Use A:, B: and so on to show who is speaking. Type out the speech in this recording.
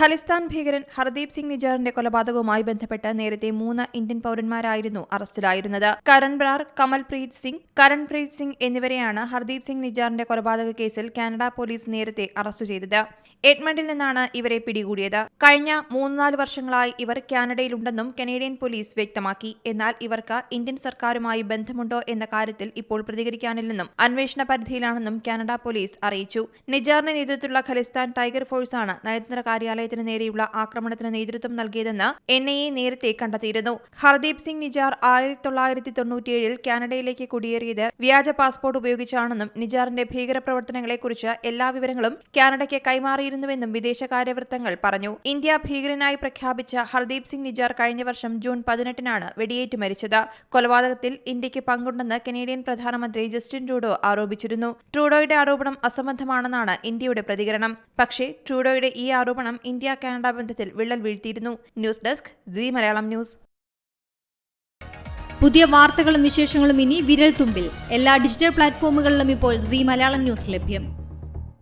A: ഖലിസ്ഥാൻ ഭീകരൻ ഹർദീപ് സിംഗ് നിജാറിന്റെ കൊലപാതകവുമായി ബന്ധപ്പെട്ട് നേരത്തെ മൂന്ന് ഇന്ത്യൻ പൌരന്മാരായിരുന്നു അറസ്റ്റിലായിരുന്നത്. കരൺ ബ്രാർ കമൽപ്രീത് സിംഗ് കരൺപ്രീത് സിംഗ് എന്നിവരെയാണ് ഹർദീപ് സിംഗ് നിജാറിന്റെ കൊലപാതക കേസിൽ കാനഡ പോലീസ് നേരത്തെ അറസ്റ്റ് ചെയ്തത്. എഡ്മണ്ടിൽ നിന്നാണ് ഇവരെ പിടികൂടിയത്. കഴിഞ്ഞ മൂന്നാൽ വർഷങ്ങളായി ഇവർ കാനഡയിലുണ്ടെന്നും കനേഡിയൻ പോലീസ് വ്യക്തമാക്കി. എന്നാൽ ഇവർക്ക് ഇന്ത്യൻ സർക്കാരുമായി ബന്ധമുണ്ടോ എന്ന കാര്യത്തിൽ ഇപ്പോൾ പ്രതികരിക്കാനില്ലെന്നും അന്വേഷണ പരിധിയിലാണെന്നും കാനഡ പോലീസ് അറിയിച്ചു. നിജാറിന്റെ നേതൃത്വത്തിലുള്ള ഖലിസ്ഥാൻ ടൈഗർ ഫോഴ്സാണ് നയതന്ത്ര കാര്യാലയത്തിന് നേരെയുള്ള ആക്രമണത്തിന് നേതൃത്വം നൽകിയതെന്ന് എൻ ഐ എ നേരത്തെ കണ്ടെത്തിയിരുന്നു. ഹർദീപ് സിംഗ് നിജാർ ആയിരത്തി തൊള്ളായിരത്തി തൊണ്ണൂറ്റിയേഴിൽ കാനഡയിലേക്ക് കുടിയേറിയത് വ്യാജ പാസ്പോർട്ട് ഉപയോഗിച്ചാണെന്നും നിജാറിന്റെ ഭീകരപ്രവർത്തനങ്ങളെക്കുറിച്ച് എല്ലാ വിവരങ്ങളും കാനഡയ്ക്ക് കൈമാറിയിരുന്നുവെന്നും വിദേശകാര്യ വൃത്തങ്ങൾ പറഞ്ഞു. ഇന്ത്യ ഭീകരനായി പ്രഖ്യാപിച്ച ഹർദീപ് സിംഗ് നിജാർ കഴിഞ്ഞ വർഷം ജൂൺ പതിനെട്ടിനാണ് വെടിയേറ്റ് മരിച്ചത്. കൊലപാതകത്തിൽ ഇന്ത്യയ്ക്ക് പങ്കുണ്ടെന്ന് കനേഡിയൻ പ്രധാനമന്ത്രി ജസ്റ്റിൻ ട്രൂഡോ ആരോപിച്ചിരുന്നു. ട്രൂഡോയുടെ ആരോപണം അസംബന്ധമാണെന്നാണ് ഇന്ത്യയുടെ പ്രതികരണം. പക്ഷേ ട്രൂഡോയുടെ ഈ ആരോപണം ഇന്ത്യ കാനഡ ബന്ധത്തിൽ വിള്ളൽ വീഴ്ത്തിയിരുന്നു. News desk Zee Malayalam news.
B: പുതിയ വാർത്തകളും വിശേഷങ്ങളും ഇനി വിരൽ തുമ്പിൽ എല്ലാ ഡിജിറ്റൽ പ്ലാറ്റ്ഫോമുകളിലും ഇപ്പോൾ സി മലയാളം ന്യൂസ് ലഭ്യം.